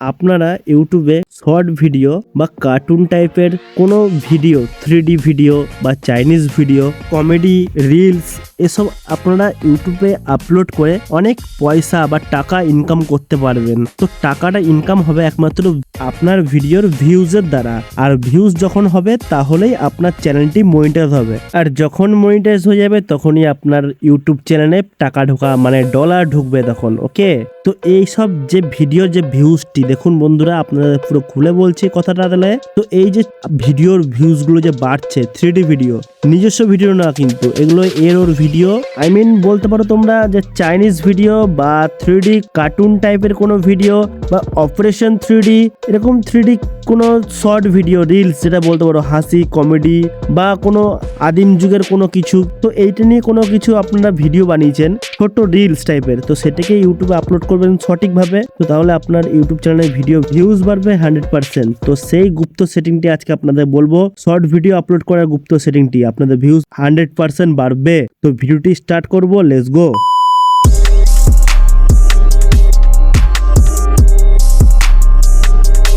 আপনারা ইউটিউবে short video বা কার্টুন টাইপের কোনো ভিডিও থ্রি ভিডিও বা চাইনিজ ভিডিও, কমেডি, রিলস এসব আপনারা ইউটিউবে আপলোড করে অনেক পয়সা বা টাকা ইনকাম করতে পারবেন। তো টাকাটা ইনকাম হবে একমাত্র আপনার ভিডিওর ভিউজের দ্বারা। আর ভিউজ যখন হবে, তাহলেই আপনার চ্যানেলটি মনিটাইজ হবে। আর যখন মনিটাইজ হয়ে যাবে, তখনই আপনার ইউটিউব চ্যানেলে টাকা ঢোকা মানে ডলার ঢুকবে তখন ওকে তো এই সব যে ভিডিওর যে ভিউজটি দেখুন বন্ধুরা, আপনাদের পুরো খুলে বলছি কথাটা তাহলে। তো এই যে ভিডিওর ভিউজগুলো যে বাড়ছে থ্রি ভিডিও নিজস্ব ভিডিও না কিন্তু, এগুলো এর ওর ভিডিও আই মিন বলতে পারো তোমরা যে চাইনিজ ভিডিও বা থ্রি কার্টুন টাইপের কোনো ভিডিও বা অপারেশন থ্রি এরকম থ্রি কোনো শর্ট ভিডিও রিলস যেটা বলতে পারো হাসি কমেডি বা কোনো আদিম যুগের কোনো কিছু। তো এইটা নিয়ে কোনো কিছু আপনারা ভিডিও বানিয়েছেন। ছোট রিলস টাইপের তো সেটাকে ইউটিউবে আপলোড করবেন সঠিকভাবে। তো তাহলে আপনার ইউটিউব চ্যানেলের ভিডিও ভিউজ বাড়বে হান্ড্রেড পার্সেন্ট তো সেই গুপ্ত সেটিংটি আজকে আপনাদের বলব। শর্ট ভিডিও আপলোড করার গুপ্ত সেটিংটি আপনাদের ভিউজ হান্ড্রেড পার্সেন্ট বাড়বে। তো ভিডিওটি স্টার্ট করব। লেটস গো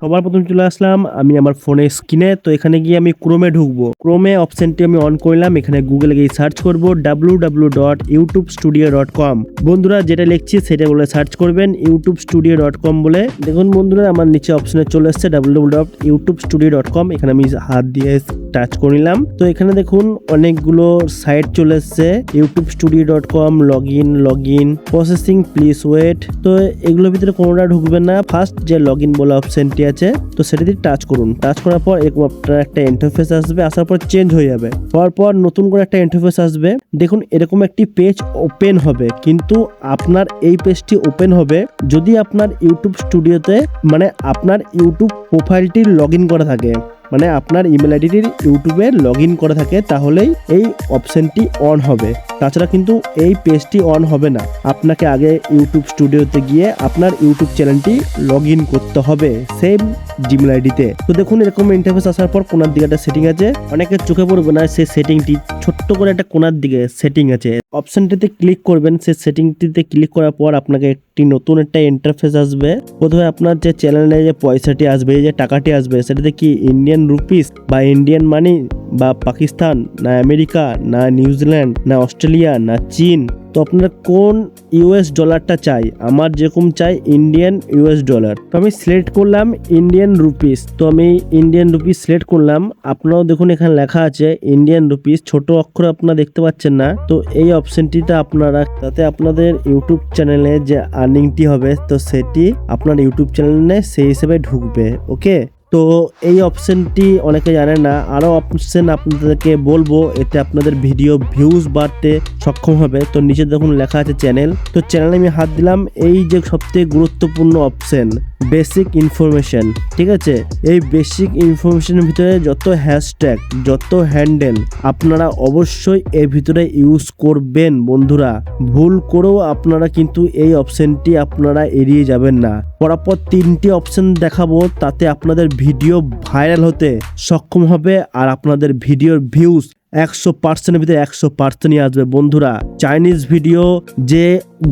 সবার প্রথম চলে আসলাম আমি আমার ফোনে স্ক্রিনে। তো এখানে গিয়ে আমি ক্রোমে ঢুকবো। ক্রোমে অপশনটি আমি অন করলাম। এখানে গুগলে গিয়ে সার্চ করব W W dot YouTube studio dot com বন্ধুরা, যেটা লিখছি সেটা বলে সার্চ করবেন ইউটিউব স্টুডিও ডট কম বলে। দেখুন বন্ধুরা, আমার নিচে অপশনে চলে এসছে W W dot YouTube studio dot com এখানে আমি হাত দিয়ে টাচ করে নিলাম। তো এখানে দেখুন অনেকগুলো সাইট চলে এসছে। YouTube studio dot com log in log in processing please wait তো এগুলোর ভিতরে কোনোটা ঢুকবে না। ফার্স্ট যে লগ ইন বলে অপশনটি আছে তো দিয়ে টাচ করুন। টাচ করার পর এরকম আপনার একটা ইন্টারফেস আসবে, আসার পর চেঞ্জ হয়ে যাবে। হওয়ার পর নতুন করে একটা ইন্টারফেস আসবে। দেখুন, এরকম একটি পেজ ওপেন হবে, কিন্তু আপনার এই পেজটি ওপেন হবে যদি আপনার ইউটিউব স্টুডিওতে মানে আপনার ইউটিউব প্রোফাইলটি লগ ইন করা থাকে। মানে আপনার ইমেল আইডিটির ইউটিউবে লগ ইন করা থাকে, তাহলেই এই অপশনটি অন হবে। তাছাড়া কিন্তু এই পেজটি অন হবে না। আপনাকে আগে ইউটিউব স্টুডিওতে গিয়ে আপনার ইউটিউব চ্যানেলটি লগ ইন করতে হবে সেম জিমেল আইডিতে তো। দেখুন, এরকম ইন্টারফেস আসার পর কোনার দিকে একটা সেটিং আছে। অনেকের চোখে পড়বে না, সেই সেটিংটি ছোট্ট করে একটা কোনার দিকে সেটিং আছে। অপশনটিতে ক্লিক করবেন, সেই সেটিংটিতে ক্লিক করার পর আপনাকে একটি নতুন একটা ইন্টারফেস আসবে। প্রথমে আপনার যে চ্যানেলে যে পয়সাটি আসবে যে টাকাটি আসবে, সেটাতে কি ইন্ডিয়ান রুপিস বা ইন্ডিয়ান মানি বা পাকিস্তান, না আমেরিকা, না নিউজিল্যান্ড না অস্ট্রেলিয়া, না চীন, তো আপনার কোন ইউএস ডলারটা চাই? আমার যেরকম চাই ইন্ডিয়ান ইউএস ডলার। তো আমি সিলেক্ট করলাম ইন্ডিয়ান রুপিস। তো আমি ইন্ডিয়ান রুপিস সিলেক্ট করলাম। আপনারাও দেখুন এখানে লেখা আছে ইন্ডিয়ান রুপিস। ছোট অক্ষরে আপনারা দেখতে পাচ্ছেন না। তো এই অপশনটিতে আপনারা, তাতে আপনাদের ইউটিউব চ্যানেলে যে আর্নিংটি হবে, তো সেটি আপনার ইউটিউব চ্যানেলে সেই হিসেবে ঢুকবে। ওকে? তো এই অপশনটি অনেকে জানে না। আরও অপশন আপনাদেরকে বলব, এতে আপনাদের ভিডিও ভিউজ বাড়তে সক্ষম হবে। তো নিচে দেখুন লেখা আছে চ্যানেল তো চ্যানেলে আমি হাত দিলাম, এই যে সবথেকে গুরুত্বপূর্ণ অপশন বেসিক ইনফরমেশন ঠিক আছে? এই বেসিক ইনফরমেশনের ভিতরে যত হ্যাশট্যাগ যত হ্যান্ডেল আপনারা অবশ্যই এর ভিতরে ইউজ করবেন বন্ধুরা। ভুল করেও আপনারা কিন্তু এই অপশনটি আপনারা এড়িয়ে যাবেন না। পরপর তিনটি অপশন দেখাবো, তাতে আপনাদের ভিডিও ভাইরাল হতে সক্ষম হবে আর আপনাদের ভিডিওর ভিউজ একশো পার্সেন্টের ভিতরে একশো পার্সেন্টই আসবে। বন্ধুরা চাইনিজ ভিডিও যে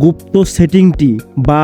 গুপ্ত সেটিংটি বা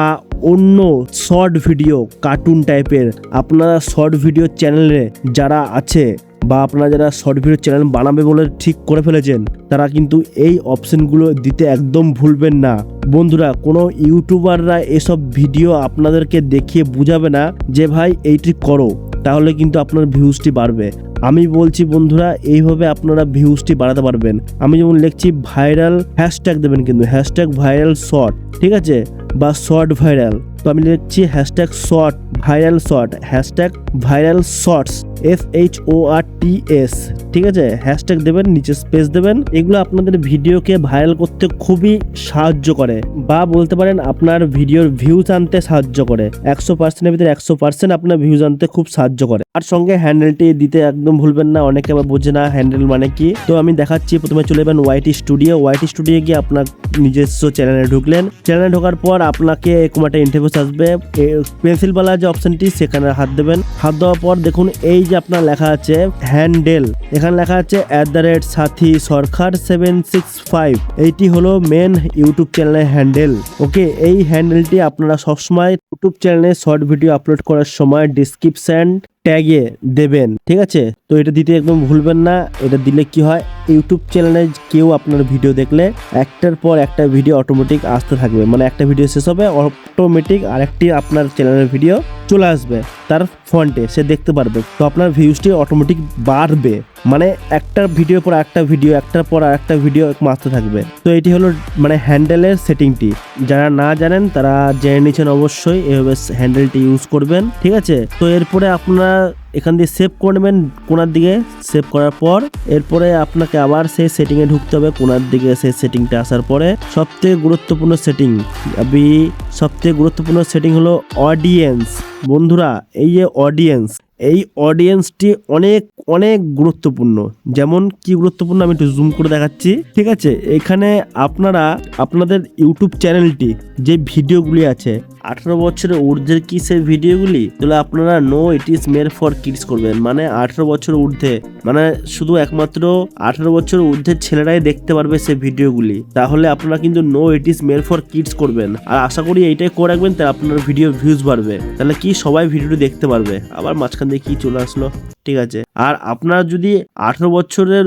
অন্য শর্ট ভিডিও কার্টুন টাইপের আপনারা শর্ট ভিডিও চ্যানেলে যারা আছে বা আপনারা যারা শর্ট ভিডিও চ্যানেল বানাবে বলে ঠিক করে ফেলেছেন, তারা কিন্তু এই অপশনগুলো দিতে একদম ভুলবেন না। বন্ধুরা, কোনো ইউটিউবাররা এসব ভিডিও আপনাদেরকে দেখিয়ে বুঝাবে না যে, ভাই, এইটি করো। তাহলে কিন্তু আপনার ভিউজটি বাড়বে। আমি বলছি বন্ধুরা, এইভাবে আপনারা ভিউজটি বাড়াতে পারবেন। আমি যেমন লিখছি ভাইরাল হ্যাশট্যাগ দেবেন কিন্তু হ্যাশট্যাগ ভাইরাল শর্ট ঠিক আছে? বা শর্ট ভাইরাল তো আমি লিখছি hashtag short viral short hashtag viral shorts F H O R T S ঠিক আছে? হ্যাশট্যাগ দেবেন, নিচে স্পেস দেবেন। এগুলো আপনাদের ভিডিওকে ভাইরাল করতে খুবই সাহায্য করে বা বলতে পারেন আপনার ভিডিওর ভিউজ আনতে সাহায্য করে। একশো পার্সেন্টের ভিতরে একশো পার্সেন্ট আপনার ভিউজ আনতে খুব সাহায্য করে। আর সঙ্গে হ্যান্ডেলটি দিতে একদম ভুলবেন না, অনেকে আবার বোঝে না হ্যান্ডেল মানে কি। তো আমি দেখাচ্ছি, প্রথমে চলে যাবেন ওয়াইটি স্টুডিও ওয়াইটি স্টুডিও গিয়ে আপনার নিজস্ব চ্যানেলে ঢুকলেন। চ্যানেলে ঢোকার পর আপনাকে এরকম একটা ইন্টারভিউস আসবে। পেন্সিলওয়ালা যে অপশনটি সেখানে হাত দেবেন। হাত দেওয়ার পর দেখুন, এই যে আপনার লেখা আছে হ্যান্ডেল। এখানে লেখা আছে at the rate Sathi Sarkar seven six five eighty হলো মেন ইউটিউব চ্যানেলের হ্যান্ডেল। ওকে, এই হ্যান্ডেলটি আপনারা সবসময় ইউটিউব চ্যানেলে শর্ট ভিডিও আপলোড করার সময় ডিসক্রিপশন ট্যাগে দেবেন, ঠিক আছে? তো এটা দিতে একদম ভুলবেন না, এটা দিলে কি হয়? ইউটিউব চ্যানেলে কেউ আপনার ভিডিও দেখলে একটার পর একটা ভিডিও অটোমেটিক আসতে থাকবে। মানে একটা ভিডিও শেষ হবে অটোমেটিক আরেকটি আপনার চ্যানেলের ভিডিও চলে আসবে, তার ফন্টে সে দেখতে পারবে। তো আপনার ভিউজটি অটোমেটিক বাড়বে। মানে একটা ভিডিও পর একটা ভিডিও একটার পর আরেকটা ভিডিও আসতে থাকবে। তো এটি হলো মানে হ্যান্ডেলের সেটিংটি। যারা না জানেন, তারা জেনে নিচ্ছেন অবশ্যই এভাবে হ্যান্ডেলটি ইউজ করবেন, ঠিক আছে? তো এরপরে আপনারা এখান দিয়ে সেভ করে নেবেন কোনার দিকে। সেভ করার পর এরপরে আপনাকে আবার সেই সেটিংয়ে ঢুকতে হবে, কোনার দিকে সেই সেটিংটা আসার পরে। সবথেকে গুরুত্বপূর্ণ সেটিং আমি সবথেকে গুরুত্বপূর্ণ সেটিং হলো অডিয়েন্স বন্ধুরা, এই যে অডিয়েন্স এই অডিয়েন্সটি অনেক অনেক গুরুত্বপূর্ণ। যেমন কি গুরুত্বপূর্ণ আমি একটু জুম করে দেখাচ্ছি। ঠিক আছে, এখানে আপনারা, আপনাদের ইউটিউব চ্যানেলটি, যে ভিডিওগুলি আছে, আঠারো বছরের ঊর্ধ্বের কি সেই ভিডিওগুলি? তাহলে আপনারা no it is made for kids করবেন। মানে আঠারো বছর ঊর্ধ্বে মানে শুধু একমাত্র আঠারো বছর ঊর্ধ্বের ছেলেরাই দেখতে পারবে সেই ভিডিওগুলি। তাহলে আপনারা কিন্তু no it is made for kids করবেন। আর আশা করি এইটাই করে রাখবেন, তাহলে আপনার ভিডিও ভিউজ বাড়বে। তাহলে কি সবাই ভিডিওটি দেখতে পারবে? আবার মাঝখান দিয়ে কি চলে আসলো, ঠিক আছে? আর আপনারা যদি আঠারো বছরের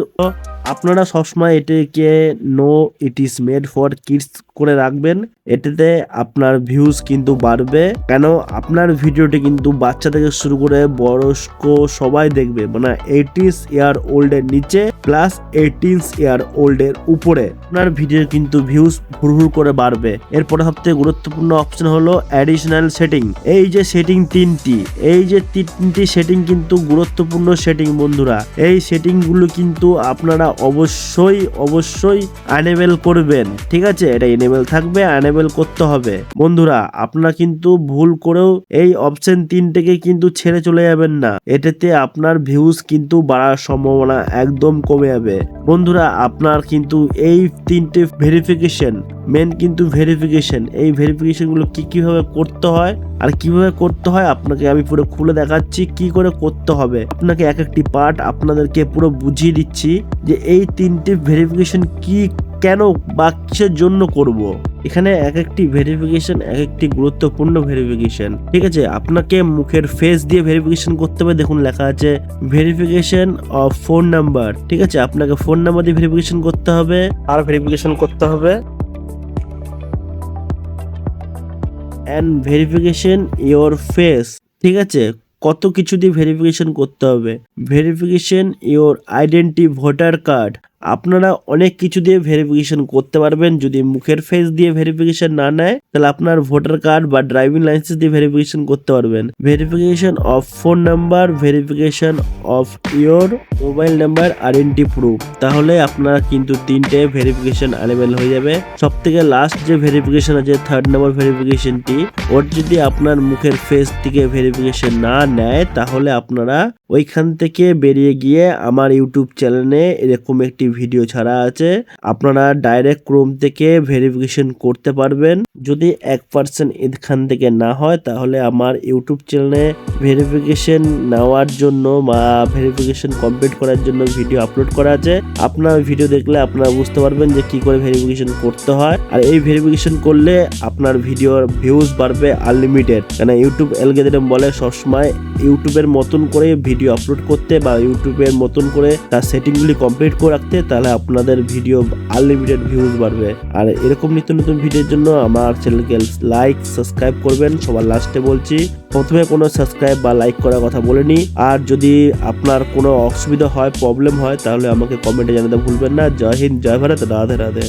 আপনারা সবসময় এটাকে no it is made for kids করে রাখবেন। এটাতে আপনার ভিউজ কিন্তু বাড়বে। কেন? আপনার ভিডিওটি কিন্তু বাচ্চা থেকে শুরু করে বয়স্ক সবাই দেখবে। মানে এইটিস ইয়ার ওল্ডের নিচে প্লাস এইটিন ইয়ার ওল্ডের উপরে। আপনার ভিডিও কিন্তু ভিউজ হুড়হুড় করে বাড়বে। এরপরে সবথেকে গুরুত্বপূর্ণ অপশন হলো অ্যাডিশনাল সেটিং এই যে সেটিং তিনটি, এই যে তিনটি সেটিং কিন্তু গুরুত্বপূর্ণ সেটিং বন্ধুরা। এই সেটিংগুলো কিন্তু আপনারা অবশ্যই অবশ্যই আনেবেল করবেন। ঠিক আছে? এটা এনেবেল থাকবে আনেবেল করতে হবে। বন্ধুরা, আপনারা কিন্তু ভুল করেও এই অপশন তিনটেকে কিন্তু ছেড়ে চলে যাবেন না। এটাতে আপনার ভিউজ কিন্তু বাড়ার সম্ভাবনা একদম কমে যাবে। বন্ধুরা, আপনার কিন্তু এই তিনটে ভেরিফিকেশন মেন কিন্তু ভেরিফিকেশন এই ভেরিফিকেশনগুলো কী কীভাবে করতে হয় আর কীভাবে করতে হয় আপনাকে আমি পুরো খুলে দেখাচ্ছি কি করে করতে হবে। আপনাকে এক একটি পার্ট আপনাদেরকে পুরো বুঝিয়ে দিচ্ছি যে এই তিনটে ভেরিফিকেশন কি কেন বা কিসের জন্য করব। এখানে এক একটি ভেরিফিকেশন এক একটি গুরুত্বপূর্ণ ভেরিফিকেশন ঠিক আছে আপনাকে মুখের ফেস দিয়ে ভেরিফিকেশন করতে হবে। দেখুন লেখা আছে ভেরিফিকেশন অফ ফোন নাম্বার ঠিক আছে আপনাকে ফোন নাম্বার দিয়ে ভেরিফিকেশন করতে হবে। আর ভেরিফিকেশন করতে হবে। অ্যান্ড ভেরিফিকেশন ইওর ফেস ঠিক আছে কত কিছু দিয়ে ভেরিফিকেশন করতে হবে? Verification your identity voter card আপনারা অনেক কিছু দিয়ে ভেরিফিকেশন করতে পারবেন। যদি মুখের ফেস দিয়ে ভেরিফিকেশন না নেয়, তাহলে আপনার ভোটার কার্ড বা ড্রাইভিং লাইসেন্স দিয়ে ভেরিফিকেশন করতে পারবেন। Verification of phone number verification of your mobile number identity proof তাহলে আপনারা কিন্তু তিনটে ভেরিফিকেশন আনেবেল হয়ে যাবে। সব থেকে লাস্ট যে ভেরিফিকেশন আছে থার্ড নাম্বার ভেরিফিকেশনটি ওর যদি আপনার মুখের ফেস থেকে ভেরিফিকেশন না নেয়, তাহলে আপনারা ওইখান থেকে বেরিয়ে গিয়ে আমার ইউটিউব চ্যানেলে এরকম একটি ভিডিও ছাড়া আছে, আপনারা ডাইরেক্ট ক্রোম থেকে ভেরিফিকেশন করতে পারবেন। যদি এক পার্সেন্ট এখান থেকে না হয়, তাহলে আমার ইউটিউব চ্যানেলে ভেরিফিকেশন নেওয়ার জন্য বা ভেরিফিকেশন কমপ্লিট করার জন্য ভিডিও আপলোড করা আছে। আপনার ভিডিও দেখলে আপনারা বুঝতে পারবেন যে কি করে ভেরিফিকেশন করতে হয়। আর এই ভেরিফিকেশন করলে আপনার ভিডিওর ভিউজ বাড়বে আনলিমিটেড কেন ইউটিউব অ্যালগোরিদম বলে, সবসময় ইউটিউবের মতন করে ভিডিও আপলোড করতে বা ইউটিউবের মতন করে তার সেটিংগুলি কমপ্লিট করে রাখতে তাহলে আপনাদের ভিডিও আনলিমিটেড ভিউজ বাড়বে। আর এরকম নিত্য নতুন ভিডিওর জন্য আমার চ্যানেলকে লাইক সাবস্ক্রাইব করবেন। সবার লাস্টে বলছি, প্রথমে কোনো সাবস্ক্রাইব বা লাইক করার কথা বলিনি আর যদি আপনার কোনো অসুবিধা হয় প্রবলেম হয়, তাহলে আমাকে কমেন্টে জানাতে ভুলবেন না। জয় হিন্দ, জয় ভারত, রাধে রাধে।